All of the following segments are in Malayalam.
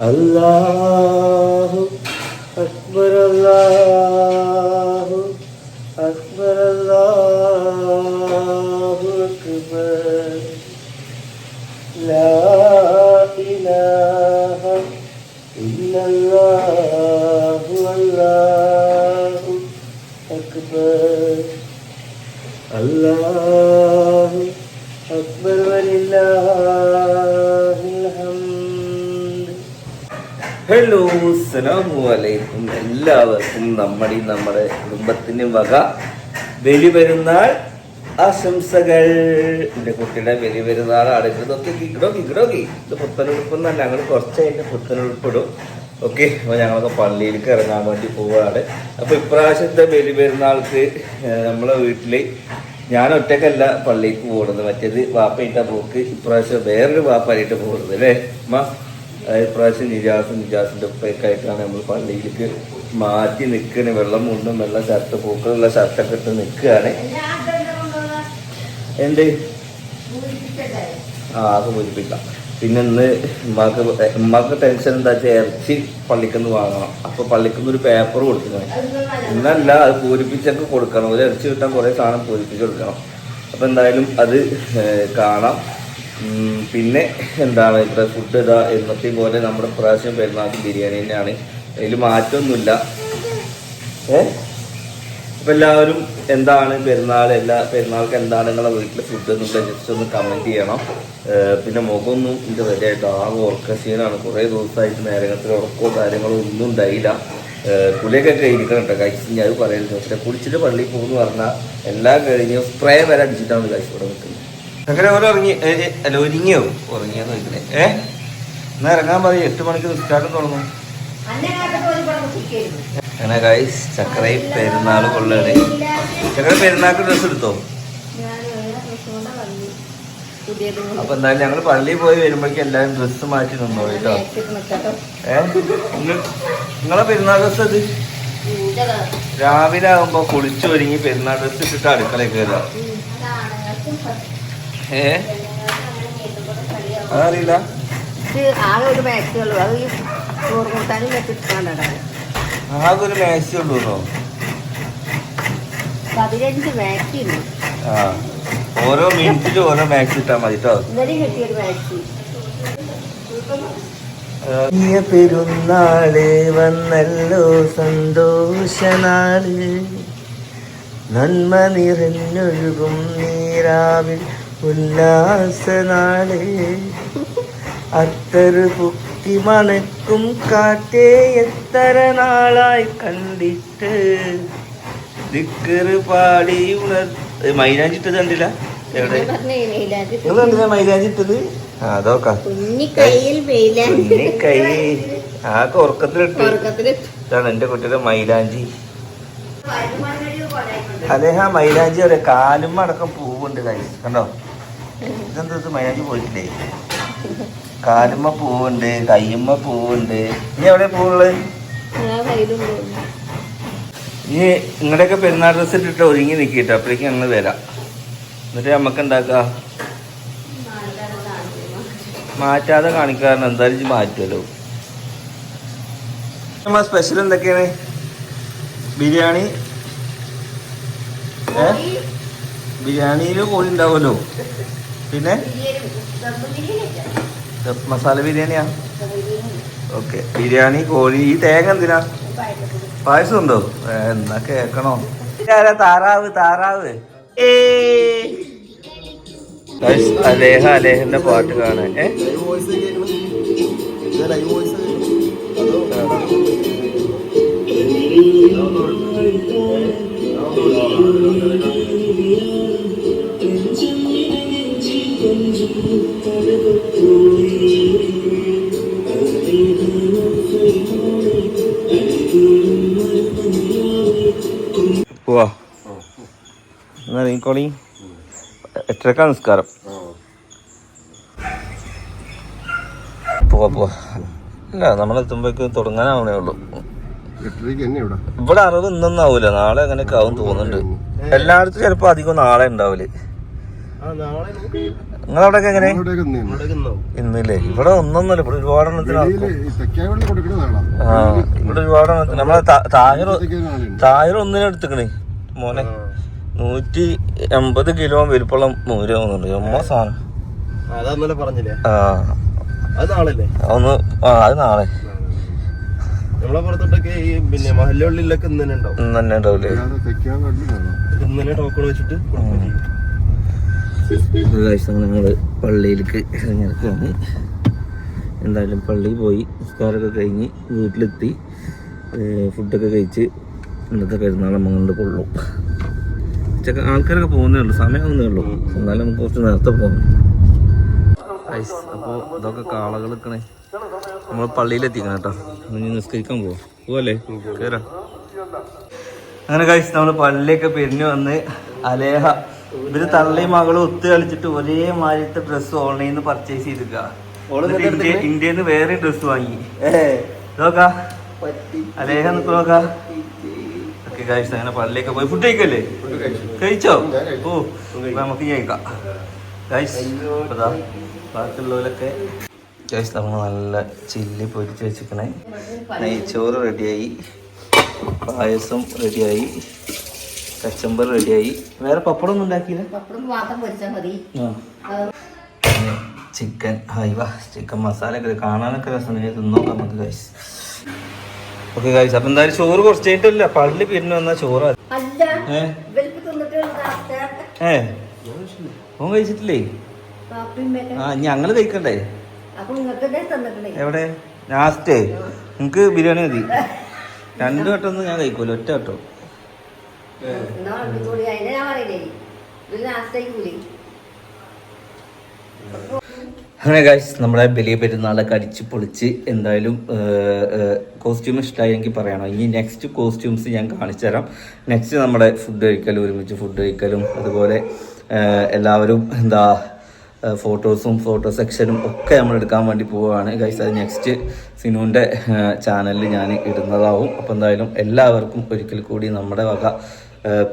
അല്ലാഹു അക്ബർ അല്ലാഹു അക്ബർ. അല്ലാഹു അക്ബർ ലാ ഇലാഹ ഇല്ലല്ലാഹു അല്ലാഹു അക്ബർ. അല്ലാഹു അക്ബർ വലില്ലാഹിൽ ഹലോ അസ്സലാമു അലൈക്കും എല്ലാവർക്കും നമ്മുടെ നമ്മുടെ കുടുംബത്തിന് വക ബലി പെരുന്നാൾ ആശംസകൾ. എന്റെ കുട്ടിയുടെ ബലി പെരുന്നാൾ അടുക്കുന്നതൊക്കെ കിക്കടോ കിക്കടോക്കി ഇത് പുത്തനുടുപ്പൊന്നല്ല ഞങ്ങൾ കുറച്ചായിട്ട് പുത്തനുടുപ്പിടും ഓക്കെ അപ്പോൾ ഞങ്ങളൊക്കെ പള്ളിയിലേക്ക് ഇറങ്ങാൻ വേണ്ടി പോവുകയാണ്. അപ്പോൾ ഇപ്രാവശ്യത്തെ ബലി പെരുന്നാൾക്ക് നമ്മളെ വീട്ടിൽ ഞാൻ ഒറ്റക്കല്ല പള്ളിക്ക് പോകുന്നത്. മറ്റേത് വാപ്പയിട്ട പോക്ക് ഇപ്രാവശ്യം വേറൊരു വാപ്പായിട്ട് പോകുന്നത് അല്ലേ? അമ്മ ഇപ്രാവശ്യം നിജാസും നിജാസിന്റെ ഉപ്പയൊക്കെ ആയിട്ടാണ് നമ്മൾ പള്ളിയിലേക്ക് മാറ്റി നിൽക്കണേ. വെള്ളം മുണ്ടും വെള്ളം ഷർട്ട് പൂക്കളുള്ള ഷർട്ടൊക്കെ ഇട്ട് നിൽക്കുകയാണ്. എന്ത്? ആ അത് പൂരിപ്പിക്കാം പിന്നെ ഇന്ന് ഉമ്മാക്ക് ഉമ്മാക്ക് ടെൻഷൻ എന്താ വെച്ചാൽ ഇറച്ചി പള്ളിക്കുന്ന് വാങ്ങണം. അപ്പൊ പള്ളിക്കുന്ന് ഒരു പേപ്പർ കൊടുക്കണം ഇന്നല്ല അത് പൂരിപ്പിച്ചൊക്കെ കൊടുക്കണം. ഒരു ഇറച്ചി കിട്ടാൻ കുറേ സാധനം പൂരിപ്പിച്ച് കൊടുക്കണം. അപ്പൊ എന്തായാലും അത് കാണാം. പിന്നെ എന്താണ് ഇത്ര ഫുഡ് ഇതാ എന്നത്തെയും പോലെ നമ്മുടെ പ്രാവശ്യം പെരുന്നാൾക്ക് ബിരിയാണി തന്നെയാണ്. അതിൽ മാറ്റമൊന്നുമില്ല ഏ? അപ്പം എല്ലാവരും എന്താണ് പെരുന്നാൾ എല്ലാ പെരുന്നാൾക്ക് എന്താണ് നിങ്ങളുടെ വീട്ടിലെ ഫുഡ് എന്നുള്ള ജസ്റ്റ് ഒന്ന് കമന്റ് ചെയ്യണം. പിന്നെ മുഖമൊന്നും ഇത് റെഡിയായിട്ട് ഉറക്ക ക്ഷീണമാണ് കുറേ ദിവസമായിട്ട് നേരത്തിൽ ഉറക്കോ കാര്യങ്ങളോ ഒന്നും ഉണ്ടായില്ല. കുലിയൊക്കെ കഴിഞ്ഞിരിക്കണം കേട്ടോ കഴിച്ച് ഞാൻ പറയുന്നത് പക്ഷേ കുളിച്ചിട്ട് പള്ളിയിൽ പോകുമെന്ന് പറഞ്ഞാൽ എല്ലാം കഴിഞ്ഞ് സ്പ്രേ വരെ അടിച്ചിട്ടാണ് കഴിച്ചു ഇവിടെ നിൽക്കുന്നത് അങ്ങനെ ഓരോ ഇറങ്ങി അല്ല ഒരുങ്ങിയോ? ഉറങ്ങിയെന്ന് ചോദിക്കണേ. ഏ? എന്നാ ഇറങ്ങാൻ പറയും എട്ട് മണിക്ക് നിസ്കാരം തുടങ്ങും. അങ്ങനെ ഗൈസ് ചക്കരയും പെരുന്നാൾ കൊള്ളാണ്. ചക്കര പെരുന്നാൾക്ക് ഡ്രസ്സ് എടുത്തോ? അപ്പൊ എന്തായാലും ഞങ്ങൾ പള്ളിയിൽ പോയി വരുമ്പോഴേക്കും എല്ലാവരും ഡ്രസ്സ് മാറ്റി നിന്നോ കേട്ടോ? നിങ്ങളെ പെരുന്നാൾ ഡ്രസ്സ് അത് രാവിലെ ആകുമ്പോ കുളിച്ചു ഒരുങ്ങി പെരുന്നാൾ ഡ്രസ്സ് ഇട്ടിട്ട് അടുക്കളയിൽ കയറുക ഏ? അതറിയില്ല ആകെ ഒരു മാക്സി ഉള്ളൂ. അത് ഈ ചോറ് കൂട്ടാനും വെച്ചിട്ടാണ് ആകെ ഒരു മാക്സി ഉള്ളൂന്നോ പതിനഞ്ച് മാക്സി ഉണ്ട് ആ. ഓരോ മിനിറ്റിലും ഓരോ മാക്സി ഇട്ടാൽ മതി കേട്ടോ കിട്ടിയൊരു മാക്സി പെരുന്നാൾ വന്നല്ലോ സന്തോഷനാൾ. നന്മ നിറഞ്ഞൊഴുകും നീരാവിൽ. ഉല്ലാസനാൾ അത്തറ് പൊക്കി മണക്കും കാറ്റേ എത്ര നാളായി കണ്ടിട്ട്. ദിക്കറ് പാടി ഉണർ മൈലാഞ്ചിട്ടത് കണ്ടില്ല? എവിടെ? നിങ്ങൾ കണ്ടില്ല മൈലാഞ്ചിട്ടത് ആ അതൊക്കെ. കൈ ആ ഉറക്കത്തിലിട്ട് ഉറക്കത്തിൽ ഇതാണ് എന്റെ കുട്ടിയുടെ മൈലാഞ്ചി. അദ്ദേഹം മൈലാഞ്ചി അവിടെ കാലും അടക്കം പൂവുണ്ട് കൈ കണ്ടോ? ഇതെന്താ ഇത് മൈലാഞ്ചി പോയിട്ടില്ലേ? കാലുമ്മ പൂവുണ്ട് കയ്യുമ്മ പൂവുണ്ട്. ഇനി എവിടെ പൂവുള്ളത്? ഇനി നിങ്ങളുടെയൊക്കെ പെരുന്നാൾ ഡ്രസ്സ് ഇട്ടിട്ട് ഒരുങ്ങി നിൽക്കിട്ടോ അപ്പോഴേക്കും ഞങ്ങൾ വരാം. എന്നിട്ട് നമുക്ക് എന്താക്കാം? മാറ്റാതെ കാണിക്കാറുണ്ട്. എന്തായാലും മാറ്റുമല്ലോ സ്പെഷ്യൽ എന്തൊക്കെയാണ്? ബിരിയാണി? ബിരിയാണിയിൽ കോഴി ഉണ്ടാവുമല്ലോ. പിന്നെ? മസാല ബിരിയാണിയാ? ഓക്കെ. ബിരിയാണി കോഴി ഈ തേങ്ങ എന്തിനാ? പായസം ഉണ്ടോ എന്നാ കേക്കണോ? താറാവ് താറാവ്. അലേഹ അലേഹന്റെ പാട്ട് കാണാൻ. ഏ? പോവാ. എന്നാ നീക്കോളി. എട്ടരക്കാ നിസ്കാരം. പോവാ പോവാ. ഇല്ല നമ്മളെത്തുമ്പോഴേക്ക് തുടങ്ങാനാവണേ ഉള്ളൂ. ഇവിടെ. ഇവിടെ അറിവ് ഇന്നൊന്നും ആവൂല നാളെ അങ്ങനെയൊക്കെ ആവും തോന്നുന്നുണ്ട്. എല്ലായിടത്തും ചിലപ്പോ അധികം നാളെ ഉണ്ടാവില്ല നിങ്ങളവിടെയൊക്കെ എങ്ങനെ? ഇന്നില്ലേ? ഇവിടെ ഒന്നൊന്നല്ല ഇവിടെ ഒരുപാട് ആ ഇവിടെ ഒരുപാട് നമ്മളെ തായറ് തായർ തായർ ഒന്നിനെ എടുത്തുക്കണേ മോനെ. നൂറ്റി എൺപത് കിലോ വലുപ്പുള്ള മൂര് തോന്നുന്നുണ്ട്. എമ്മ സാധനം. ആ. ഒന്ന് ആ അത് നാളെ. നമ്മളെ പുറത്തോട്ടൊക്കെ ഈ പിന്നെ മഹല്ലുള്ളിലൊക്കെ ഇന്ന് തന്നെ ഉണ്ടാവും. ഇന്ന് തന്നെ ഉണ്ടാവില്ലേ അല്ലാതെ ഇന്ന് തന്നെ ടോക്കൺ വെച്ചിട്ട് ഞങ്ങൾ പള്ളിയിലേക്ക് ഇറങ്ങിയിരിക്കുകയാണ് എന്തായാലും പള്ളിയിൽ പോയി നിസ്കാരമൊക്കെ കഴിഞ്ഞ് വീട്ടിലെത്തി. ഫുഡൊക്കെ കഴിച്ച് ഇന്നത്തെ പെരുന്നാൾ നമ്മൾ കൊണ്ട് കൊള്ളും. ഉച്ചയ്ക്ക് ആൾക്കാരൊക്കെ പോകുന്നേ ഉള്ളൂ സമയമാവുന്നേ ഉള്ളൂ. എന്നാലും നമുക്ക് കുറച്ച് നേരത്തെ പോകണം ഐസ് അപ്പോൾ ഇതൊക്കെ കാളകൾ നിൽക്കണേ നമ്മൾ പള്ളിയിലെത്തിക്കണം കേട്ടോ. ഇനി നിസ്കരിക്കാൻ പോവാം. പോവല്ലേ? കയറാം അങ്ങനെ കഴിച്ച് നമ്മൾ പള്ളിയൊക്കെ പിരിഞ്ഞു വന്ന് അലേഹ ഇവർ തള്ളി മകളും ഒത്തു കളിച്ചിട്ട് ഒരേ മാതിരിത്തെ ഡ്രസ്സ് ഓൺലൈനിൽ നിന്ന് പർച്ചേസ് ചെയ്തിരിക്കുക ഇന്ത്യയിൽ നിന്ന് വേറെ ഡ്രസ്സ് വാങ്ങി. നോക്കാ അലേഹ നിക്ക് കഴിച്ചു അങ്ങനെ പള്ളിയൊക്കെ പോയി. ഫുഡ് കഴിക്കല്ലേ? കഴിച്ചോ. ഓ നമുക്ക് കഴിക്കാം. കഴിച്ച് അതാ. ബാക്കിയുള്ളവരൊക്കെ. കഴിച്ച് നമ്മൾ നല്ല ചില്ലി പൊരിച്ച് വെച്ചിരിക്കണേ. നെയ്ച്ചോറ് റെഡിയായി പായസം റെഡിയായി കച്ചമ്പർ റെഡിയായി. വേറെ പപ്പടം ഒന്നും ഉണ്ടാക്കിയില്ല? പപ്പടം മാത്രം പൊരിച്ചാൽ മതി. ചിക്കൻ ഹൈവ ചിക്കൻ മസാല ഒക്കെ കാണാനൊക്കെ രസമുണ്ട് തിന്നോക്കാം നമുക്ക് കഴിച്ച് ഓക്കെ കഴിച്ചു അപ്പൊ എന്തായാലും ചോറ് കുറച്ച് കഴിഞ്ഞിട്ടില്ല പള്ളി പിരിഞ്ഞു വന്ന ചോറ്. ഏ? ഓൻ കഴിച്ചിട്ടില്ലേ? ആ ഞങ്ങൾ കഴിക്കണ്ടേ? എവിടെ? ലാസ്റ്റ്. നിങ്ങക്ക് ബിരിയാണി മതി. രണ്ടു വട്ടമൊന്നും ഞാൻ കഴിക്കൂല. ഒറ്റ വട്ടം. അങ്ങനെ ഗൈസ് നമ്മളെ ബലിയ പെരുന്നാളൊക്കെ അടിച്ച് പൊളിച്ച് എന്തായാലും കോസ്റ്റ്യൂം ഇഷ്ടമായി എനിക്ക് പറയണം. ഇനി നെക്സ്റ്റ് കോസ്റ്റ്യൂംസ് ഞാൻ കാണിച്ചു തരാം നെക്സ്റ്റ് നമ്മുടെ ഫുഡ് കഴിക്കലും ഒരുമിച്ച് ഫുഡ് കഴിക്കലും അതുപോലെ എല്ലാവരും എന്താ ഫോട്ടോസും ഫോട്ടോ സെക്ഷനും ഒക്കെ നമ്മൾ എടുക്കാൻ വേണ്ടി പോവുകയാണ്. ഗൈസ് അത് നെക്സ്റ്റ് സിനുവിന്റെ ചാനലിൽ ഞാൻ ഇടുന്നതാവും. അപ്പോൾ എന്തായാലും എല്ലാവർക്കും ഒരിക്കൽ കൂടി നമ്മുടെ വക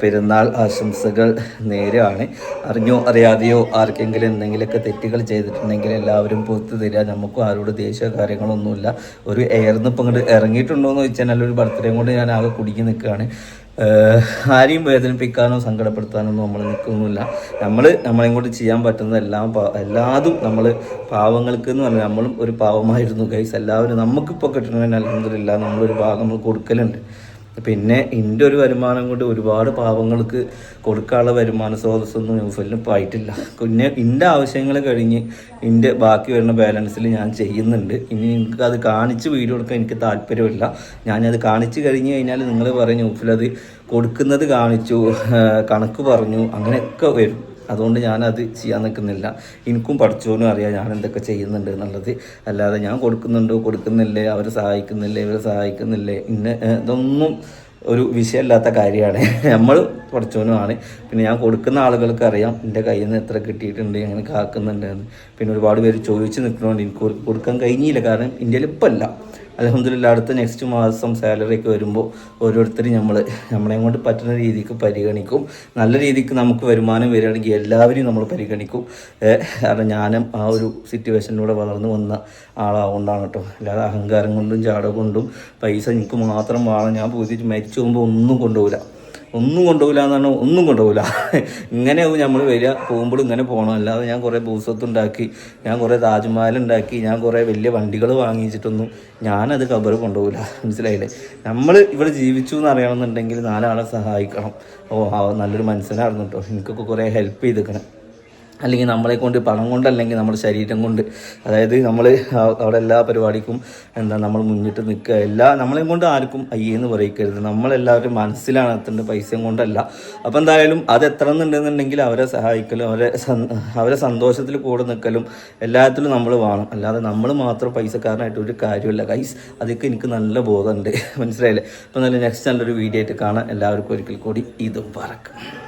പെരുന്നാൾ ആശംസകൾ നേരെയാണ്. അറിഞ്ഞോ അറിയാതെയോ ആർക്കെങ്കിലും എന്തെങ്കിലുമൊക്കെ തെറ്റുകൾ ചെയ്തിട്ടുണ്ടെങ്കിൽ എല്ലാവരും പുറത്തു തരിക. നമുക്കും ആരോട് ദേഷ്യ കാര്യങ്ങളൊന്നുമില്ല. ഒരു എയർന്ന് ഇപ്പം ഇങ്ങോട്ട് ഇറങ്ങിയിട്ടുണ്ടോ എന്ന് വെച്ചാൽ ഒരു ബർത്ത്ഡേ കൊണ്ട് ഞാൻ ആകെ കുടുങ്ങി നിൽക്കുകയാണ്. ആരെയും വേദനിപ്പിക്കാനോ സങ്കടപ്പെടുത്താനോ നമ്മൾ നിൽക്കുന്നില്ല നമ്മൾ നമ്മളെയും കൊണ്ട് ചെയ്യാൻ പറ്റുന്ന എല്ലാം എല്ലാതും നമ്മൾ പാവങ്ങൾക്ക് എന്ന് പറഞ്ഞാൽ നമ്മളും ഒരു പാവമായിരുന്നു ഗൈസ് എല്ലാവരും നമുക്കിപ്പോൾ കിട്ടണമെന്ന് അലഹമില്ല നമ്മളൊരു ഭാഗം നമ്മൾ കൊടുക്കലുണ്ട്. പിന്നെ എന്റെ ഒരു വരുമാനം കൊണ്ട് ഒരുപാട് പാവങ്ങൾക്ക് കൊടുക്കാനുള്ള വരുമാന സ്രോതസ്സൊന്നും ന്യൂഫലിന് പോയിട്ടില്ല പിന്നെ എന്റെ ആവശ്യങ്ങൾ കഴിഞ്ഞ് എന്റെ ബാക്കി വരുന്ന ബാലൻസിൽ ഞാൻ ചെയ്യുന്നുണ്ട്. ഇനി എനിക്ക് അത് കാണിച്ച് വീഡിയോ കൊടുക്കാൻ എനിക്ക് താല്പര്യമില്ല. ഞാനത് കാണിച്ച് കഴിഞ്ഞ് കഴിഞ്ഞാൽ നിങ്ങൾ പറയും ന്യൂഫിൽ അത് കൊടുക്കുന്നത് കാണിച്ചു കണക്ക് പറഞ്ഞു അങ്ങനെയൊക്കെ വരും. അതുകൊണ്ട് ഞാനത് ചെയ്യാൻ നിൽക്കുന്നില്ല. എനിക്കും പഠിച്ചോനും അറിയാം ഞാൻ എന്തൊക്കെ ചെയ്യുന്നുണ്ട് എന്നുള്ളത്. അല്ലാതെ ഞാൻ കൊടുക്കുന്നുണ്ടോ കൊടുക്കുന്നില്ലേ അവരെ സഹായിക്കുന്നില്ലേ ഇവരെ സഹായിക്കുന്നില്ലേ ഇന്ന ഇതൊന്നും ഒരു വിഷയമല്ലാത്ത കാര്യമാണ്. നമ്മൾ പഠിച്ചോനുമാണ് പിന്നെ ഞാൻ കൊടുക്കുന്ന ആളുകൾക്ക് അറിയാം എന്റെ കയ്യിൽ നിന്ന് എത്ര കിട്ടിയിട്ടുണ്ട് അങ്ങനെ കാക്കുന്നുണ്ട് എന്ന്. പിന്നെ ഒരുപാട് പേര് ചോദിച്ച് നിൽക്കുന്നതുകൊണ്ട് എനിക്ക് കൊടുക്കാൻ കഴിഞ്ഞില്ല കാരണം ഇന്ത്യയിൽ ഇപ്പം അല്ല അലഹമ്മദില്ല അടുത്ത നെക്സ്റ്റ് മാസം സാലറി ഒക്കെ വരുമ്പോൾ ഓരോരുത്തരും നമ്മൾ നമ്മളെ കൊണ്ട് പറ്റുന്ന രീതിക്ക് പരിഗണിക്കും. നല്ല രീതിക്ക് നമുക്ക് വരുമാനം വരികയാണെങ്കിൽ എല്ലാവരെയും നമ്മൾ പരിഗണിക്കും. കാരണം ഞാനും ആ ഒരു സിറ്റുവേഷനിലൂടെ വളർന്നു വന്ന ആളാകൊണ്ടാണ് കേട്ടോ അല്ലാതെ അഹങ്കാരം കൊണ്ടും ചാട കൊണ്ടും പൈസ എനിക്ക് മാത്രം വേണം. ഞാൻ പോയിട്ട് മരിച്ചു പോകുമ്പോൾ ഒന്നും കൊണ്ടുപോകില്ല ഒന്നും കൊണ്ടുപോകില്ല എന്നാണ് ഒന്നും കൊണ്ടുപോകില്ല. ഇങ്ങനെയാവും നമ്മൾ വരിക. പോകുമ്പോൾ ഇങ്ങനെ പോകണം. അല്ലാതെ ഞാൻ കുറേ ഭൂസ്വത്ത് ഉണ്ടാക്കി ഞാൻ കുറേ താജ്മഹൽ ഉണ്ടാക്കി ഞാൻ കുറേ വലിയ വണ്ടികൾ വാങ്ങിച്ചിട്ടൊന്നും ഞാനത് കബർ കൊണ്ടുപോകില്ല. മനസ്സിലായില്ലേ? നമ്മൾ ഇവിടെ ജീവിച്ചു എന്ന് അറിയണമെന്നുണ്ടെങ്കിൽ നാലാളെ സഹായിക്കണം. ഓ നല്ലൊരു മനസ്സിനായിരുന്നു കേട്ടോ എനിക്കൊക്കെ കുറേ ഹെൽപ്പ് ചെയ്തിരിക്കണം. അല്ലെങ്കിൽ നമ്മളെ കൊണ്ട് പണം കൊണ്ടല്ലെങ്കിൽ നമ്മുടെ ശരീരം കൊണ്ട്. അതായത് നമ്മൾ അവിടെ എല്ലാ പരിപാടിക്കും എന്താ നമ്മൾ മുന്നിട്ട് നിൽക്കുക. എല്ലാ നമ്മളെ കൊണ്ട് ആർക്കും അയ്യെന്ന് പറയിക്കരുത്. നമ്മളെല്ലാവരും മനസ്സിലാണ് എത്തേണ്ടത് പൈസയും കൊണ്ടല്ല. അപ്പോൾ എന്തായാലും അത് എത്ര എന്നുണ്ടെന്നുണ്ടെങ്കിൽ അവരെ സഹായിക്കലും അവരെ അവരെ സന്തോഷത്തിൽ കൂടെ നിൽക്കലും എല്ലാത്തിലും നമ്മൾ വേണം. അല്ലാതെ നമ്മൾ മാത്രം പൈസക്കാരനായിട്ട് ഒരു കാര്യമില്ല. കൈസ് അതൊക്കെ എനിക്ക് നല്ല ബോധമുണ്ട്. മനസ്സിലായില്ലേ? അപ്പോൾ നല്ല നെക്സ്റ്റ് നല്ലൊരു വീഡിയോ ആയിട്ട് കാണാം. എല്ലാവർക്കും ഒരിക്കൽ കൂടി ഇതും പറക്കും.